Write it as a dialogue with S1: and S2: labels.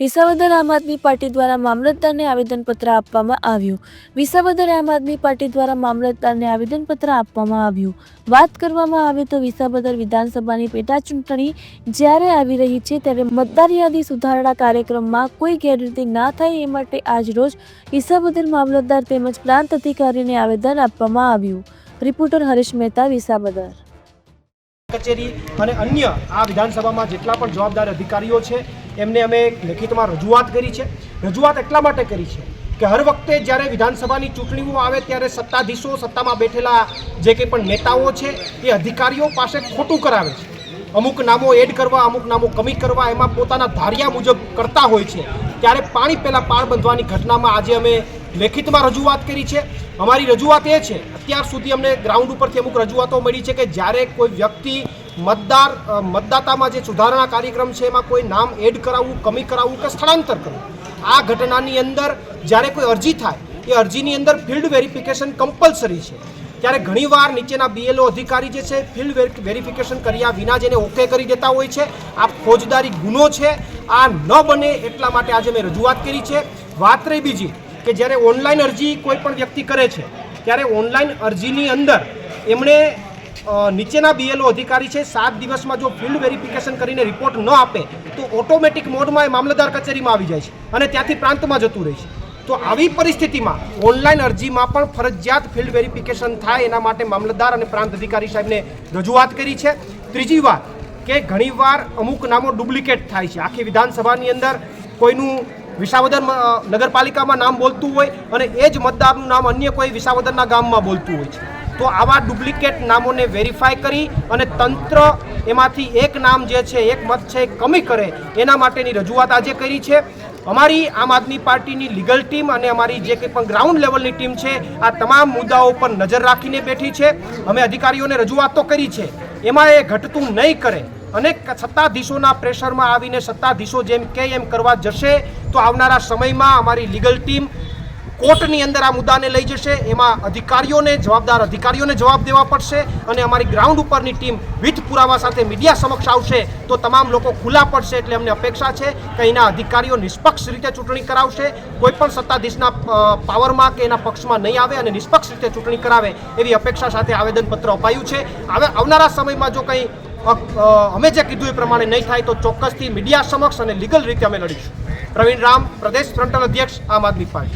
S1: વિસાવદર આમ આદમી પાર્ટી દ્વારા મામલતદારને આવેદનપત્ર આપવામાં આવ્યું. વિસાવદર આમ આદમી પાર્ટી દ્વારા મામલતદારને આવેદનપત્ર આપવામાં આવ્યું. વાત કરવામાં આવે તો વિસાવદર વિધાનસભાની પેટા ચૂંટણી જ્યારે આવી રહી છે ત્યારે મતદાર યાદી સુધારણા કાર્યક્રમમાં કોઈ ગેરરીતિ ના થાય એ માટે આજરોજ વિસાવદર મામલતદાર તેમજ પ્રાંત અધિકારીને આવેદન આપવામાં આવ્યું. રિપોર્ટર હરીશ મહેતા, વિસાવદર.
S2: કચેરી અને અન્ય આ વિધાનસભામાં જેટલા પણ જવાબદાર અધિકારીઓ છે એમને અમે લેખિતમાં રજૂઆત કરી છે. રજૂઆત એટલા માટે કરી છે કે હર વખતે જ્યારે વિધાનસભાની ચૂંટણીઓ આવે ત્યારે સત્તાધીશો સત્તામાં બેઠેલા જે કંઈ પણ નેતાઓ છે, એ અધિકારીઓ પાસે ખોટું કરાવે છે. અમુક નામો એડ કરવા, અમુક નામો કમી કરવા, એમાં પોતાના ધાર્યા મુજબ કરતા હોય છે. ત્યારે પાણી પહેલાં પાળ બંધવાની ઘટનામાં આજે અમે લેખિતમાં રજૂઆત કરી છે. અમારી રજૂઆત એ છે, અત્યાર સુધી અમને ગ્રાઉન્ડ ઉપરથી અમુક રજૂઆતો મળી છે કે જ્યારે કોઈ વ્યક્તિ મતદાર મતદાતામાં જે સુધારણા કાર્યક્રમ છે, એમાં કોઈ નામ એડ કરાવવું, કમી કરાવવું કે સ્થળાંતર કરવું? આ ઘટનાની અંદર જ્યારે કોઈ અરજી થાય, એ અરજીની અંદર ફિલ્ડ વેરિફિકેશન કમ્પલસરી છે. ત્યારે ઘણીવાર નીચેના બીએલઓ અધિકારી જે છે, ફિલ્ડ વેરિફિકેશન કર્યા વિના જેને ઓકે કરી દેતા હોય છે. આ ફોજદારી ગુનો છે. આ ન બને એટલા માટે આજે મેં રજૂઆત કરી છે. વાત રહી બીજી, કે જ્યારે ઓનલાઈન અરજી કોઈ પણ વ્યક્તિ કરે છે, ત્યારે ઓનલાઈન અરજીની અંદર એમણે નીચેના બીએલઓ અધિકારી છે. સાત દિવસમાં જો ફિલ્ડ વેરિફિકેશન કરીને રિપોર્ટ ન આપે, તો ઓટોમેટિક મોડમાં એ મામલતદાર કચેરીમાં આવી જાય છે અને ત્યાંથી પ્રાંતમાં જતું રહે છે. તો આવી પરિસ્થિતિમાં ઓનલાઈન અરજીમાં પણ ફરજિયાત ફિલ્ડ વેરિફિકેશન થાય એના માટે મામલતદાર અને પ્રાંત અધિકારી સાહેબને રજૂઆત કરી છે. ત્રીજી વાત કે ઘણીવાર અમુક નામો ડુપ્લિકેટ થાય છે. આખી વિધાનસભાની અંદર કોઈનું વિસાવદર નગરપાલિકામાં નામ બોલતું હોય અને એ જ મતદારનું નામ અન્ય કોઈ વિસાવદરના ગામમાં બોલતું હોય છે. તો આવા ડુપ્લિકેટ નામોને વેરીફાઈ કરી અને તંત્ર એમાંથી એક નામ જે છે, એક મત છે કમી કરે એના માટેની રજૂઆત આજે કરી છે. અમારી આમ આદમી પાર્ટીની લીગલ ટીમ અને અમારી જે કંઈ પણ ગ્રાઉન્ડ લેવલની ટીમ છે, આ તમામ મુદ્દાઓ પર નજર રાખીને બેઠી છે. અમે અધિકારીઓને રજૂઆત તો કરી છે. એમાં એ ઘટતું નહીં કરે. અનેક સત્તાધીશોના પ્રેશરમાં આવીને સત્તાધીશો જેમ કે એમ કરવા જશે, તો આવનારા સમયમાં અમારી લીગલ ટીમ કોર્ટની અંદર આ મુદ્દાને લઈ જશે. એમાં અધિકારીઓને, જવાબદાર અધિકારીઓને જવાબ દેવા પડશે અને અમારી ગ્રાઉન્ડ ઉપરની ટીમ વિથ પુરાવા સાથે મીડિયા સમક્ષ આવશે તો તમામ લોકો ખુલ્લા પડશે એટલે અમને અપેક્ષા છે કે અહીંના અધિકારીઓ નિષ્પક્ષ રીતે ચૂંટણી કરાવશે. કોઈ પણ સત્તાધીશના પાવરમાં કે એના પક્ષમાં નહીં આવે અને નિષ્પક્ષ રીતે ચૂંટણી કરાવે એવી અપેક્ષા સાથે આવેદનપત્ર અપાયું છે. હવે આવનારા સમયમાં જો કંઈ અમે જે કીધું એ પ્રમાણે નહીં થાય તો ચોક્કસથી મીડિયા સમક્ષ અને લીગલ રીતે અમે લડીશું. પ્રવીણ રામ, પ્રદેશ ફ્રન્ટલ અધ્યક્ષ, આમ આદમી પાર્ટી.